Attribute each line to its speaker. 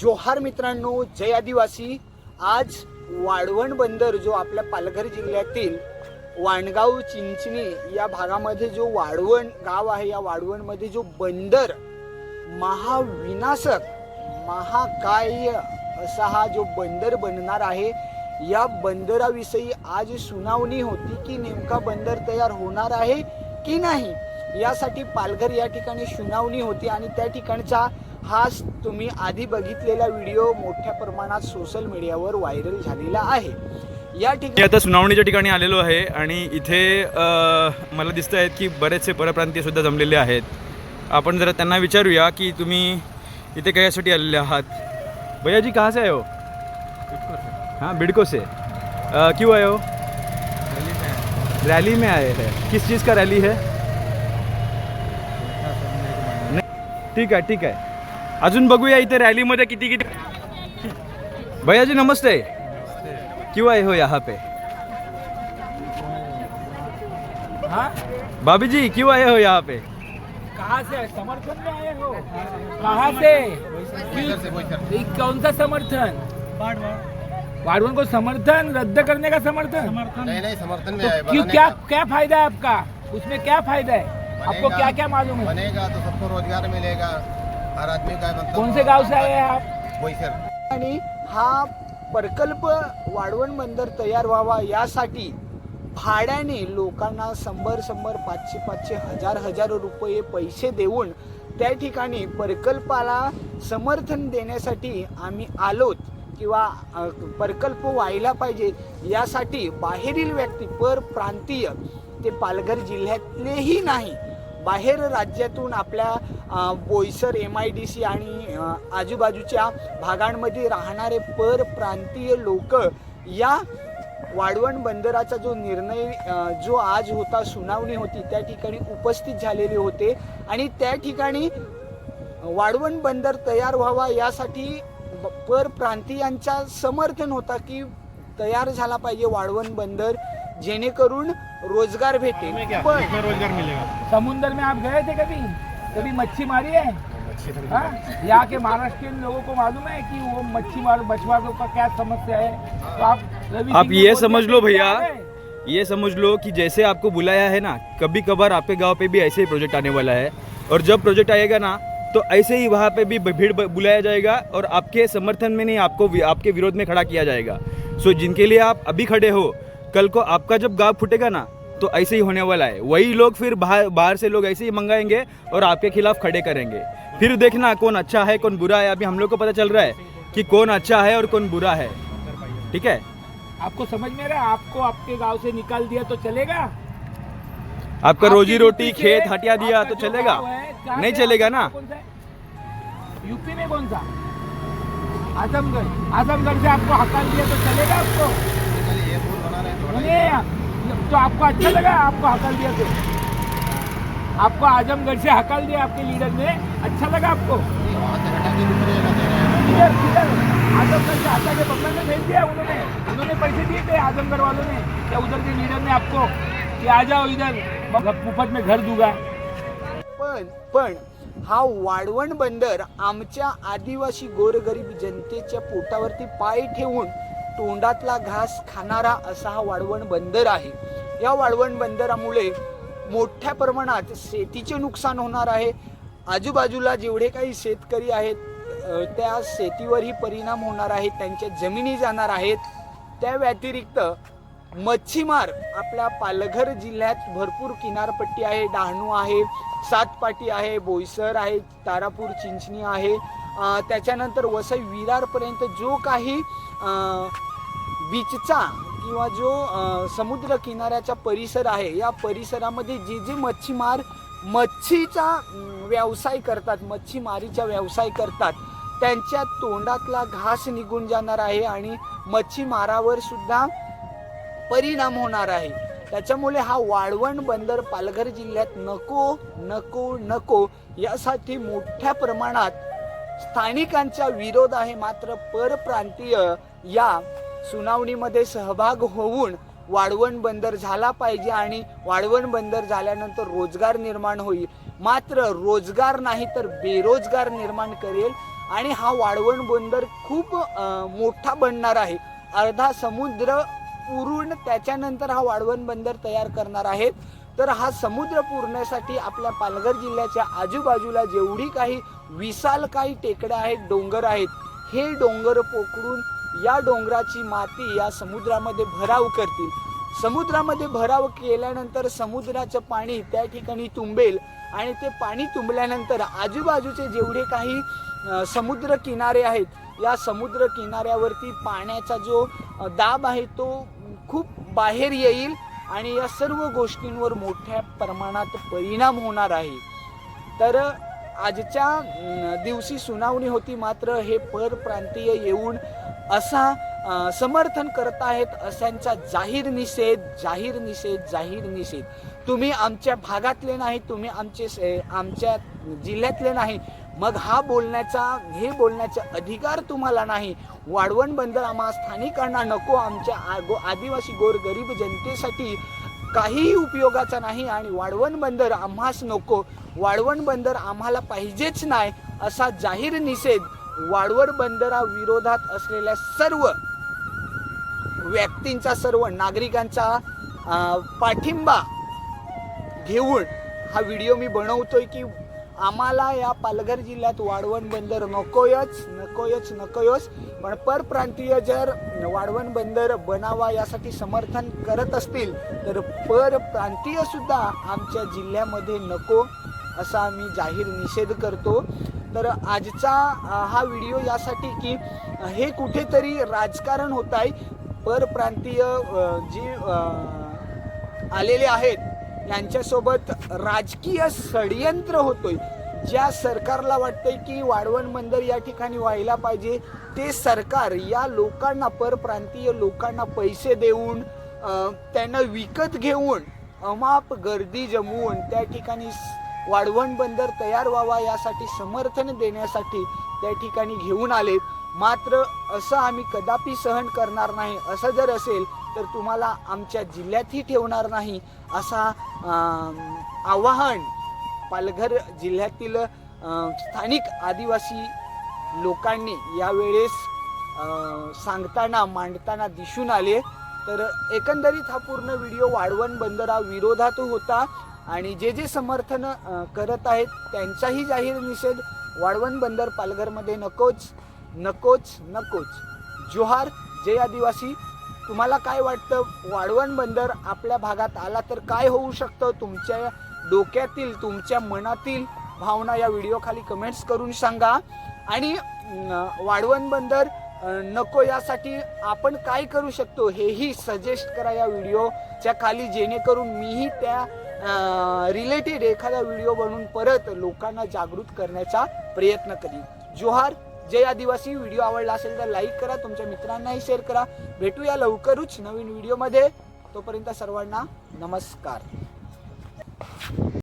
Speaker 1: जोहार मित्रांनो जय आदिवासी. आज वाढवण बंदर जो आपल्या पालघर जिल्ह्यातील वाणगाव चिंचणी या भागामध्ये जो वाढवण गाव आहे या वाढवणमध्ये जो बंदर महाविनाशक महाकाय असा हा जो बंदर बनणार आहे या बंदराविषयी आज सुनावणी होती की नेमका बंदर तयार होणार आहे की नाही? यासाठी पालघर या ठिकाणी सुनावणी होती आणि त्या ठिकाणचा हा तुम्ही आधी बघितलेला व्हिडिओ मोठ्या प्रमाणात सोशल मीडियावर व्हायरल झालेला आहे. या ठिकाणी
Speaker 2: आता सुनावणीच्या ठिकाणी आलेलो आहे आणि इथे मला दिसत आहेत की बरेचसे परप्रांतीय सुद्धा जमलेले आहेत. आपण जरा त्यांना विचारूया की तुम्ही इथे कशासाठी आलेले आहात? भैया जी से आयो हाँ बिडको से आ, क्यों आए हो? हो? रैली में आए हैं. किस चीज़ का रैली है? ठीक आहे ठीक आहे अजून बघूया इथे रॅलीमध्ये किती किती भैया जी नमस्ते. क्यों आए हो यहाँ पे.
Speaker 3: हाँ?
Speaker 2: भाभी जी क्यों आए हो यहाँ पे.
Speaker 3: कहाँ से समर्थन में आए हो? कहाँ से? कौन सा समर्थन? वाड़वन को समर्थन रद्द करने का समर्थन?
Speaker 4: नहीं नहीं समर्थन में
Speaker 3: तो क्यों क्या क्या फ़ायदा है आपका? उसमें क्या फ़ायदा है? आपको क्या क्या मालूम है?
Speaker 4: बनेगा तो सबको रोज़गार मिलेगा। हर आदमी
Speaker 3: कौन से गांव से आए हैं आप?
Speaker 4: वही सर
Speaker 1: आणि हा प्रकल्प वाढवण बंदर तयार व्हावा यासाठी भाड्याने लोकांना शंभर शंभर पाचशे पाचशे हजार हजार रुपये पैसे देऊन त्या ठिकाणी प्रकल्पाला समर्थन देण्यासाठी आम्ही आलोत किंवा अ, प्रकल्प व्हायला पाहिजे यासाठी बाहेरील व्यक्ती परप्रांतीय ते पालघर जिल्ह्यातलेही नाही. बाहेर राज्यातून आपल्या Boisar M I D C आणि आजूबाजूच्या भागांमध्ये राहणारे परप्रांतीय लोक या वाढवण बंदराचा जो निर्णय जो आज होता सुनावणी होती त्या ठिकाणी उपस्थित झालेले होते. आणि त्या ठिकाणी वाढवण बंदर तयार व्हावा यासाठी परप्रांतीयांचा समर्थन होता की तयार झाला पाहिजे वाढवण बंदर. जेणेकरून रोज़गार भेटेल. पण
Speaker 3: समुंदर में आप गए थे कभी? कभी मच्छी मारी है? हाँ? यहाँ के महाराष्ट्रियन लोगों को मालूम है कि वो मच्छी मार मछुआरों का क्या समस्या है? तो आप रवि
Speaker 2: आप
Speaker 3: सिंह
Speaker 2: ये
Speaker 3: को
Speaker 2: समझ
Speaker 3: के
Speaker 2: लो भैया
Speaker 3: है?
Speaker 2: ये समझ लो कि जैसे आपको बुलाया है ना कभी कभार आपके गाँव पे भी ऐसे ही प्रोजेक्ट आने वाला है। और जब प्रोजेक्ट आएगा ना तो ऐसे ही वहाँ पे भी भीड़ ब- बुलाया जाएगा और आपके समर्थन में नहीं आपको वि- आपके विरोध में खड़ा किया जाएगा। सो जिनके लिए आप अभी खड़े हो कल को आपका जब गाँव फूटेगा ना तो ऐसे ही होने वाला है। वही लोग फिर बाहर बाहर से लोग ऐसे ही मंगाएँगे और आपके खिलाफ खड़े करेंगे। फिर देखना कौन अच्छा है कौन बुरा है। अभी हम लोग को पता चल रहा है कि कौन अच्छा है और कौन बुरा है। ठीक है?
Speaker 3: आपको समझ में रहा आपको आपके गाँव से निकाल दिया तो चलेगा?
Speaker 2: आपका रोजी रोटी खेत हटिया दिया तो चलेगा। नहीं चलेगा ना?
Speaker 3: यूपी में कौन सा? आजमगढ़। आजमगढ़ से आपको हटा दिया तो चलेगा आपको? तो आपको अच्छा लगा? आपको हकाल दिया तो? आपको आजमगढ़ से हकाल दिया आपके लीडर ने? अच्छा लगा आपको? आजमगढ़ से हटा के बंगला में भेज दिया उन्होंने। उन्होंने पैसे दिए थे आजमगढ़ वालों ने। या उधर के लीडर ने आपको कि आ जाओ इधर? मैं में घर दूंगा।
Speaker 1: पण पण हा वाढवण बंदर आमच्या आदिवासी गोरगरीब जनतेच्या पोटावरती पाय ठेवून तोंडातला घास खाणारा असा हा वाळवण बंदर आहे. या वाळवण बंदरामुळे मोठ्या प्रमाणात शेतीचे नुकसान होणार आहे. आजूबाजूला जेवढे काही शेतकरी आहेत त्या शेतीवरही परिणाम होणार आहे. त्यांच्या जमिनी जाणार आहेत. त्या व्यतिरिक्त मच्छीमार आपल्या पालघर जिल्ह्यात भरपूर किनारपट्टी आहे. डहाणू आहे सातपाटी आहे बोईसर आहे तारापूर चिंचणी आहे. त्याच्यानंतर वसई विरारपर्यंत जो काही बीचचा किंवा जो समुद्र किनाऱ्याचा परिसर आहे या परिसरामध्ये जे जे मच्छीमार मच्छीचा व्यवसाय करतात मच्छीमारीचा व्यवसाय करतात त्यांच्या तोंडातला घास निघून जाणार आहे आणि मच्छीमारावर सुद्धा परिणाम होणार आहे. त्याच्यामुळे हा वाळवण बंदर पालघर जिल्ह्यात नको नको नको यासाठी मोठ्या प्रमाणात स्थानिकांचा विरोध आहे मात्र परप्रांतीय या सुनावणीमध्ये सहभाग होऊन वाढवण बंदर झाला पाहिजे आणि वाढवण बंदर झाल्यानंतर रोजगार निर्माण होईल. मात्र रोजगार नाही तर बेरोजगार निर्माण करेल आणि हा वाढवण बंदर खूप मोठा बनणार आहे. अर्धा समुद्र पुरून त्याच्यानंतर हा वाढवण बंदर तयार करणार आहेत. तर हा समुद्र पुरण्यासाठी आपल्या पालघर जिल्ह्याच्या आजूबाजूला जेवढी काही विशाल काही टेकड्या आहेत डोंगर आहेत हे डोंगर पोखरून या डोंगराची माती या समुद्रामध्ये भराव करतील. समुद्रामध्ये भराव केल्यानंतर समुद्राचं पाणी त्या ठिकाणी तुंबेल आणि ते पाणी तुंबल्यानंतर आजूबाजूचे जेवढे काही समुद्र किनारे आहेत या समुद्र किनाऱ्यावरती पाण्याचा जो दाब आहे तो खूप बाहेर येईल आणि या सर्व गोष्टींवर मोठ्या प्रमाणात परिणाम होणार आहे. तर आजच्या दिवशी सुनावणी होती मात्र हे परप्रांतीय येऊन असा समर्थन करत आहेत अशांचा जाहीर निषेध जाहीर निषेध जाहीर निषेध. तुम्ही आमच्या भागातले नाही तुम्ही आमचे आमच्या जिल्ह्यातले नाही. मग हा बोलण्याचा हे बोलण्याचा अधिकार तुम्हाला नाही. वाढवण बंदर आम्हा स्थानिकांना नको आमच्या आगो आदिवासी गोरगरीब जनतेसाठी काहीही उपयोगाचा नाही आणि वाढवण बंदर आम्हास नको. वाढवण बंदर आम्हाला पाहिजेच नाही असा जाहीर निषेध वाढवण बंदराविरोधात असलेल्या सर्व व्यक्तींचा सर्व नागरिकांचा पाठिंबा घेऊन हा व्हिडिओ मी बनवतोय की आम्हाला या पालघर जिल्ह्यात वाढवण बंदर नकोयच नकोयच नकोयच. पण परप्रांतीय जर वाढवण बंदर बनावा यासाठी समर्थन करत असतील तर परप्रांतीय सुद्धा आमच्या जिल्ह्यामध्ये नको असा आम्ही जाहीर निषेध करतो. तर आजचा हा व्हिडिओ यासाठी की हे कुठेतरी राजकारण होत आहे. परप्रांतीय जी आलेले आहेत यांच्यासोबत राजकीय षडयंत्र होतोय. ज्या सरकारला वाटतंय की वाढवण बंदर या ठिकाणी व्हायला पाहिजे ते सरकार या लोकांना परप्रांतीय लोकांना पैसे देऊन त्यांना विकत घेऊन अमाप गर्दी जमवून त्या ठिकाणी वाढवण बंदर तयार व्हावा यासाठी समर्थन देण्यासाठी त्या ठिकाणी घेऊन आलेत मात्र असं आम्ही कदापि सहन करणार नाही. असं जर असेल तर तुम्हाला आमच्या जिल्ह्यातही ठेवणार नाही असा आवाहन पालघर जिल्ह्यातील स्थानिक आदिवासी लोकांनी यावेळेस सांगताना मांडताना दिसून आले. तर एकंदरीत हा पूर्ण व्हिडिओ वाढवण बंदरा विरोधात होता. आणि जे जे समर्थन करत आहेत त्यांचाही जाहीर निषेध वाळवण बंदर पालघरमध्ये नकोच नकोच नकोच. जोहार जय आदिवासी तुम्हाला काय वाटतं? वाढवण बंदर आपल्या भागात आला तर काय होऊ शकतं? तुमच्या डोक्यातील तुमच्या मनातील भावना या व्हिडिओ खाली कमेंट्स करून सांगा. आणि वाढवण बंदर नको यासाठी आपण काय करू शकतो? हेही सजेस्ट करा या व्हिडिओच्या खाली जेणेकरून मीही त्या रिलेटेड एखादा व्हिडिओ बनवून परत लोकांना जागृत करण्याचा प्रयत्न करीन. जोहार जय आदिवासी व्हिडिओ आवडला असेल तर लाईक करा तुमच्या मित्रांनाही शेअर करा. भेटूया लवकरच नवीन व्हिडिओमध्ये तोपर्यंत सर्वांना नमस्कार.